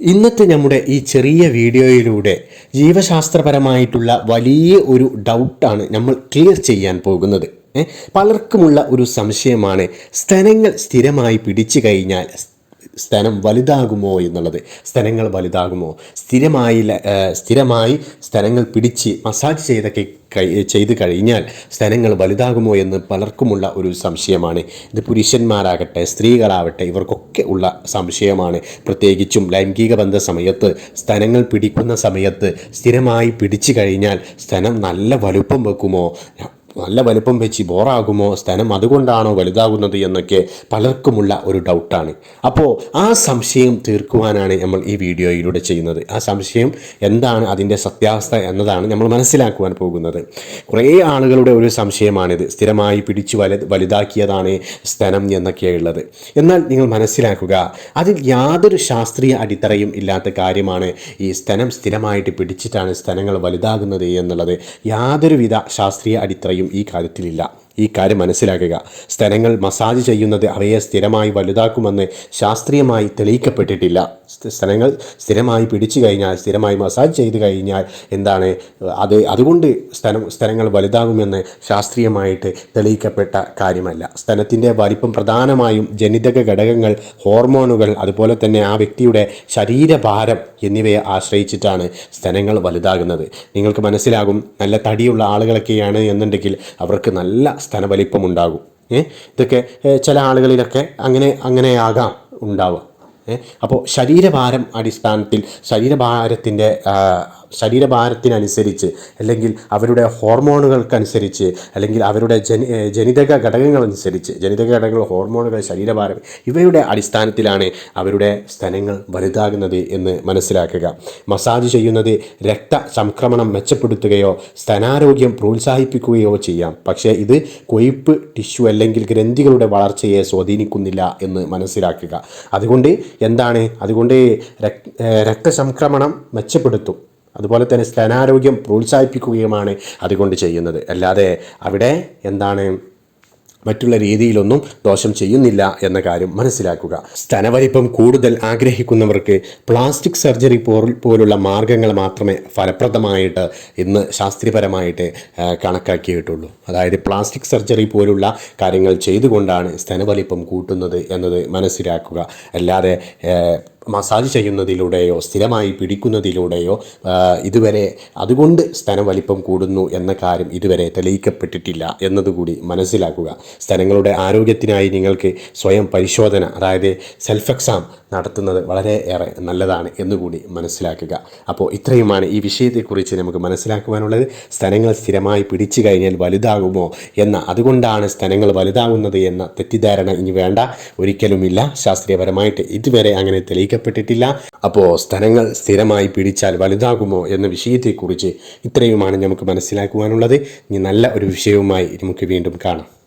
ഇന്നത്തെ നമ്മുടെ ഈ ചെറിയ വീഡിയോയിലൂടെ ജീവശാസ്ത്രപരമായിട്ടുള്ള വലിയ ഒരു ഡൗട്ടാണ് നമ്മൾ ക്ലിയർ ചെയ്യാൻ പോകുന്നത്. പലർക്കുമുള്ള ഒരു സംശയമാണ്. സ്തനങ്ങൾ സ്ഥിരമായി പിടിച്ചു കഴിഞ്ഞാൽ സ്തനം വലുതാകുമോ എന്നുള്ളത്? സ്ഥലങ്ങൾ വലുതാകുമോ? സ്ഥിരമായി സ്ഥിരമായി സ്ഥലങ്ങൾ പിടിച്ച് മസാജ് ചെയ്തൊക്കെ ചെയ്ത് കഴിഞ്ഞാൽ സ്ഥലങ്ങൾ വലുതാകുമോ എന്ന് പലർക്കുമുള്ള ഒരു സംശയമാണ്. ഇത് പുരുഷന്മാരാകട്ടെ സ്ത്രീകളാവട്ടെ ഇവർക്കൊക്കെ ഉള്ള സംശയമാണ്. പ്രത്യേകിച്ചും ലൈംഗിക ബന്ധ സമയത്ത് സ്ഥലങ്ങൾ പിടിക്കുന്ന സമയത്ത് സ്ഥിരമായി പിടിച്ചു കഴിഞ്ഞാൽ സ്ഥലം നല്ല വലുപ്പം വെക്കുമോ? നല്ല വലുപ്പം വെച്ച് ബോറാകുമോ? സ്ഥലം അതുകൊണ്ടാണോ വലുതാകുന്നത് എന്നൊക്കെ പലർക്കുമുള്ള ഒരു ഡൗട്ടാണ് അപ്പോൾ ആ സംശയം തീർക്കുവാനാണ് നമ്മൾ ഈ വീഡിയോയിലൂടെ ചെയ്യുന്നത്. ആ സംശയം എന്താണ് അതിന്റെ സത്യാവസ്ഥ എന്നതാണ് നമ്മൾ മനസ്സിലാക്കുവാൻ പോകുന്നത്. കുറേ ആളുകളുടെ ഒരു സംശയമാണിത്. സ്ഥിരമായി പിടിച്ചു വല വലുതാക്കിയതാണ് സ്ഥലം എന്നൊക്കെയുള്ളത്. എന്നാൽ നിങ്ങൾ മനസ്സിലാക്കുക അതിൽ യാതൊരു ശാസ്ത്രീയ അടിത്തറയും ഇല്ലാത്ത കാര്യമാണ് ഈ സ്ഥലം സ്ഥിരമായിട്ട് പിടിച്ചിട്ടാണ് സ്ഥലങ്ങൾ വലുതാകുന്നത് എന്നുള്ളത്. യാതൊരുവിധ ശാസ്ത്രീയ അടിത്തറയും ഈ കാര്യത്തിലില്ല. ഈ കാര്യം മനസ്സിലാക്കുക. സ്തനങ്ങൾ മസാജ് ചെയ്യുന്നത് അവയെ സ്ഥിരമായി വലുതാക്കുമെന്ന് ശാസ്ത്രീയമായി തെളിയിക്കപ്പെട്ടിട്ടില്ല. സ്തനങ്ങൾ സ്ഥിരമായി പിടിച്ചു കഴിഞ്ഞാൽ സ്ഥിരമായി മസാജ് ചെയ്ത് കഴിഞ്ഞാൽ എന്താണ്? അത് അതുകൊണ്ട് സ്ഥലം സ്ഥലങ്ങൾ വലുതാകുമെന്ന് ശാസ്ത്രീയമായിട്ട് തെളിയിക്കപ്പെട്ട കാര്യമല്ല. സ്ഥലത്തിന്റെ വലിപ്പം പ്രധാനമായും ജനിതക ഘടകങ്ങൾ ഹോർമോണുകൾ അതുപോലെ തന്നെ ആ വ്യക്തിയുടെ ശരീരഭാരം എന്നിവയെ ആശ്രയിച്ചിട്ടാണ് സ്ഥലങ്ങൾ വലുതാകുന്നത്. നിങ്ങൾക്ക് മനസ്സിലാകും നല്ല തടിയുള്ള ആളുകളൊക്കെയാണ് എന്നുണ്ടെങ്കിൽ അവർക്ക് നല്ല സ്തനവലിപ്പം ഉണ്ടാകും ഏ? ഇതൊക്കെ ചില ആളുകളിലൊക്കെ അങ്ങനെ അങ്ങനെയാകാം ഉണ്ടാവുക. അപ്പോൾ ശരീരഭാരം അടിസ്ഥാനത്തിൽ ശരീരഭാരത്തിന്റെ ശരീരഭാരത്തിനനുസരിച്ച് അല്ലെങ്കിൽ അവരുടെ ഹോർമോണുകൾക്കനുസരിച്ച് അല്ലെങ്കിൽ അവരുടെ ജനി ജനിതക ഘടകങ്ങളനുസരിച്ച് ജനിതക ഘടകങ്ങൾ ഹോർമോണുകൾ ശരീരഭാരം ഇവയുടെ അടിസ്ഥാനത്തിലാണ് അവരുടെ സ്ഥലങ്ങൾ വലുതാകുന്നത് എന്ന് മനസ്സിലാക്കുക. മസാജ് ചെയ്യുന്നത് രക്ത സംക്രമണം മെച്ചപ്പെടുത്തുകയോ സ്ഥനാരോഗ്യം പ്രോത്സാഹിപ്പിക്കുകയോ ചെയ്യാം. പക്ഷേ ഇത് കൊയ്പ്പ് ടിഷ്യൂ അല്ലെങ്കിൽ ഗ്രന്ഥികളുടെ വളർച്ചയെ സ്വാധീനിക്കുന്നില്ല എന്ന് മനസ്സിലാക്കുക. അതുകൊണ്ട് എന്താണ്? അതുകൊണ്ട് രക്തസംക്രമണം മെച്ചപ്പെടുത്തും. അതുപോലെ തന്നെ സ്തനാരോഗ്യം പ്രോത്സാഹിപ്പിക്കുകയുമാണ് അതുകൊണ്ട് ചെയ്യുന്നത്. അല്ലാതെ അവിടെ എന്താണ് മറ്റുള്ള രീതിയിലൊന്നും ദോഷം ചെയ്യുന്നില്ല എന്ന കാര്യം മനസ്സിലാക്കുക. സ്തനവലിപ്പം കൂടുതൽ ആഗ്രഹിക്കുന്നവർക്ക് പ്ലാസ്റ്റിക് സർജറി പോലുള്ള മാർഗങ്ങൾ മാത്രമേ ഫലപ്രദമായിട്ട് ഇന്ന് ശാസ്ത്രീയപരമായിട്ട് കണക്കാക്കിയിട്ടുള്ളൂ. അതായത് പ്ലാസ്റ്റിക് സർജറി പോലുള്ള കാര്യങ്ങൾ ചെയ്തുകൊണ്ടാണ് സ്തനവലിപ്പം കൂട്ടുന്നത് എന്നത് മനസ്സിലാക്കുക. അല്ലാതെ മസാജ് ചെയ്യുന്നതിലൂടെയോ സ്ഥിരമായി പിടിക്കുന്നതിലൂടെയോ ഇതുവരെ അതുകൊണ്ട് സ്തനവലിപ്പം കൂടുന്നു എന്ന കാര്യം ഇതുവരെ തെളിയിക്കപ്പെട്ടിട്ടില്ല എന്നതുകൂടി മനസ്സിലാക്കുക. സ്ഥലങ്ങളുടെ ആരോഗ്യത്തിനായി നിങ്ങൾക്ക് സ്വയം പരിശോധന അതായത് സെൽഫ് എക്സാം നടത്തുന്നത് വളരെ ഏറെ നല്ലതാണ് എന്നുകൂടി മനസ്സിലാക്കുക. അപ്പോൾ ഇത്രയുമാണ് ഈ വിഷയത്തെക്കുറിച്ച് നമുക്ക് മനസ്സിലാക്കുവാനുള്ളത്. സ്ഥലങ്ങൾ സ്ഥിരമായി പിടിച്ചു കഴിഞ്ഞാൽ വലുതാകുമോ എന്ന അതുകൊണ്ടാണ് സ്ഥലങ്ങൾ വലുതാകുന്നത് എന്ന തെറ്റിദ്ധാരണ ഇനി വേണ്ട. ഒരിക്കലുമില്ല. ശാസ്ത്രീയപരമായിട്ട് ഇതുവരെ അങ്ങനെ തെളിയിക്കപ്പെട്ടിട്ടില്ല അപ്പോൾ സ്ഥലങ്ങൾ സ്ഥിരമായി പിടിച്ചാൽ വലുതാകുമോ എന്ന വിഷയത്തെക്കുറിച്ച് ഇത്രയുമാണ് നമുക്ക് മനസ്സിലാക്കുവാനുള്ളത്. ഇനി നല്ല ഒരു വിഷയവുമായി നമുക്ക് വീണ്ടും കാണാം.